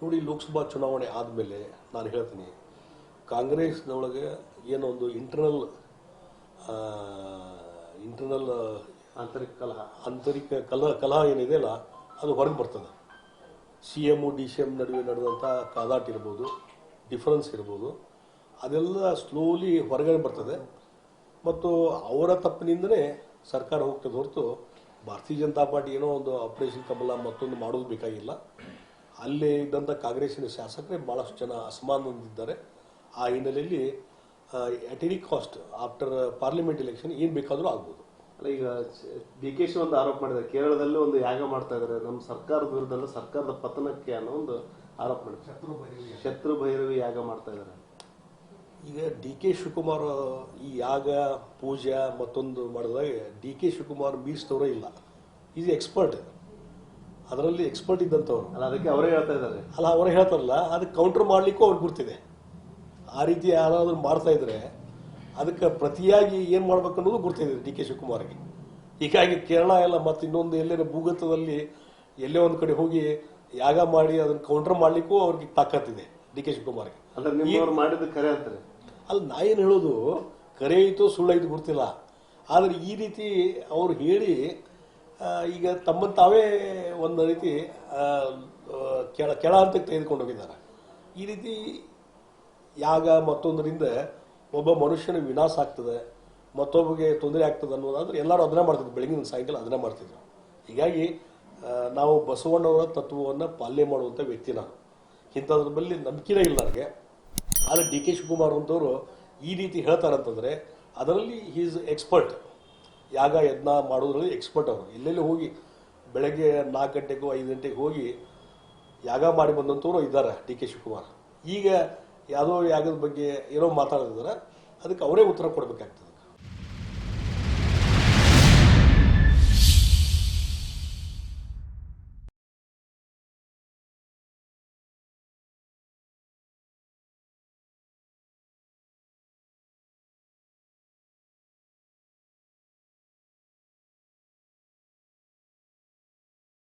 ನೋಡಿ ಲೋಕಸಭಾ ಚುನಾವಣೆ ಆದಮೇಲೆ ನಾನು ಹೇಳ್ತೀನಿ ಕಾಂಗ್ರೆಸ್ನೊಳಗೆ ಏನೊಂದು ಒಂದು ಇಂಟರ್ನಲ್ ಇಂಟರ್ನಲ್ ಆಂತರಿಕ ಕಲಹ. ಆಂತರಿಕ ಕಲಹ ಕಲಹ ಏನಿದೆಯಲ್ಲ ಅದು ಹೊರಗೆ ಬರ್ತದೆ. C M D C M ನಡುವೆ ನಡೆದಂಥ ಕಾದಾಟ ಇರ್ಬೋದು ಡಿಫರೆನ್ಸ್ ಇರ್ಬೋದು ಅದೆಲ್ಲ ಸ್ಲೋಲಿ ಹೊರಗಡೆ ಬರ್ತದೆ. ಮತ್ತು ಅವರ ತಪ್ಪಿನಿಂದನೇ ಸರ್ಕಾರ ಹೋಗ್ತದೆ ಹೊರತು ಭಾರತೀಯ ಜನತಾ ಪಾರ್ಟಿ ಏನೋ ಒಂದು ಆಪರೇಷನ್ ಕಮಲ ಮತ್ತೊಂದು ಮಾಡೋದು ಬೇಕಾಗಿಲ್ಲ. ಅಲ್ಲಿ ಇದ್ದಂಥ ಕಾಂಗ್ರೆಸ್ಸಿನ ಶಾಸಕರೇ ಭಾಳಷ್ಟು ಜನ ಅಸಮಾನದಿಂದಿದ್ದಾರೆ ಆ ಹಿನ್ನೆಲೆಯಲ್ಲಿ at any cost after parliament election ಏನು ಬೇಕಾದರೂ ಆಗ್ಬೋದು. ಅಲ್ಲ ಈಗ ಡಿ ಕೆ ಶಿ ಒಂದು ಆರೋಪ ಮಾಡಿದ್ದಾರೆ. ಕೇರಳದಲ್ಲಿ ಒಂದು ಯಾಗ ಮಾಡ್ತಾ ಇದ್ದಾರೆ. ನಮ್ಮ ಸರ್ಕಾರದ ವಿರುದ್ಧ ಸರ್ಕಾರದ ಪತನಕ್ಕೆ ಅನ್ನೋ ಒಂದು ಆರೋಪ ಮಾಡಿದ್ದಾರೆ. ಶತ್ರು ಭೈರವಿ ಯಾಗ. ಮಾಡ್ತಾ ಇದ್ದಾರೆ. ಈಗ ಡಿ ಕೆ ಶಿವಕುಮಾರ್ ಈ ಯಾಗ ಪೂಜೆ ಮತ್ತೊಂದು ಮಾಡಿದಾಗ ಡಿ ಕೆ ಶಿವಕುಮಾರ್ ಮೀರಿಸಿದವರೇ ಇಲ್ಲ. ಈಸ್ ಎಕ್ಸ್ಪರ್ಟ್ ಅದರಲ್ಲಿ ಎಕ್ಸ್ಪರ್ಟ್ ಇದ್ದಂಥವ್ರು. ಅಲ್ಲ ಅದಕ್ಕೆ ಅವರೇ ಹೇಳ್ತಾ ಇದ್ದಾರೆ. ಅಲ್ಲ ಅವರೇ ಹೇಳ್ತಾರಲ್ಲ ಅದಕ್ಕೆ ಕೌಂಟರ್ ಮಾಡಲಿಕ್ಕೂ ಅವ್ರಿಗೆ ಗುರ್ತಿದೆ ಆ ರೀತಿ ಯಾರಾದರೂ ಮಾಡ್ತಾ ಇದ್ರೆ ಅದಕ್ಕೆ ಪ್ರತಿಯಾಗಿ ಏನು ಮಾಡ್ಬೇಕು ಅನ್ನೋದು ಗುರ್ತಿದೆ ಡಿ ಕೆ ಶಿವಕುಮಾರ್ಗೆ. ಹೀಗಾಗಿ ಕೇರಳ ಎಲ್ಲ ಮತ್ತು ಇನ್ನೊಂದು ಎಲ್ಲೇ ಭೂಗತದಲ್ಲಿ ಎಲ್ಲೇ ಒಂದು ಕಡೆ ಹೋಗಿ ಯಾಗ ಮಾಡಿ ಅದನ್ನು ಕೌಂಟರ್ ಮಾಡಲಿಕ್ಕೂ ಅವ್ರಿಗೆ ತಾಕತ್ತಿದೆ ಡಿ ಕೆ ಶಿವಕುಮಾರ್ಗೆ. ಮಾಡಿದ್ದು ಕರೆ ಅಂತಾರೆ ಅಲ್ಲಿ ನಾ ಏನು ಹೇಳೋದು ಕರೆ ಐತೋ ಸುಳ್ಳೈತು ಗೊತ್ತಿಲ್ಲ. ಆದರೆ ಈ ರೀತಿ ಅವ್ರು ಹೇಳಿ ಈಗ ತಮ್ಮನ್ನು ತಾವೇ ಒಂದು ರೀತಿ ಕೆಳ ಕೆಳ ಹಂತಕ್ಕೆ ತೆಗೆದುಕೊಂಡು ಹೋಗಿದ್ದಾರೆ. ಈ ರೀತಿ ಯಾಗ ಮತ್ತೊಂದರಿಂದ ಒಬ್ಬ ಮನುಷ್ಯನ ವಿನಾಶ ಆಗ್ತದೆ, ಮತ್ತೊಬ್ಬಗೆ ತೊಂದರೆ ಆಗ್ತದೆ ಅನ್ನೋದಾದ್ರೆ ಎಲ್ಲರೂ ಅದನ್ನೇ ಮಾಡ್ತಿದ್ರು. ಬೆಳಗಿನ ಸಾಯಂಕಾಲ ಅದನ್ನೇ ಮಾಡ್ತಿದ್ರು. ಹೀಗಾಗಿ ನಾವು ಬಸವಣ್ಣವರ ತತ್ವವನ್ನು ಪಾಲನೆ ಮಾಡುವಂಥ ವ್ಯಕ್ತಿ ನಾನು. ಇಂಥದ್ರ ಬಳಿ ನಂಬಿಕೆನೇ ಇಲ್ಲ ನನಗೆ. ಆದರೆ ಡಿ ಕೆ ಶಿವಕುಮಾರ್ ಅಂತವರು ಈ ರೀತಿ ಹೇಳ್ತಾರಂತಂದ್ರೆ, ಅದರಲ್ಲಿ ಈಸ್ ಎಕ್ಸ್ಪರ್ಟ್ ಯಾಗ ಯಜ್ಞ ಮಾಡೋದ್ರಲ್ಲಿ ಎಕ್ಸ್ಪರ್ಟ್ ಅವರು. ಎಲ್ಲೆಲ್ಲಿ ಹೋಗಿ ಬೆಳಗ್ಗೆ ನಾಲ್ಕು ಗಂಟೆಗೂ ಐದು ಗಂಟೆಗೆ ಹೋಗಿ ಯಾಗ ಮಾಡಿ ಬಂದಂಥವ್ರು ಇದ್ದಾರೆ ಡಿ ಕೆ ಶಿವಕುಮಾರ್. ಈಗ ಯಾವುದೋ ಯಾಗದ ಬಗ್ಗೆ ಏನೋ ಮಾತಾಡಿದ್ರೆ ಅದಕ್ಕೆ ಅವರೇ ಉತ್ತರ ಕೊಡಬೇಕಾಗ್ತದೆ.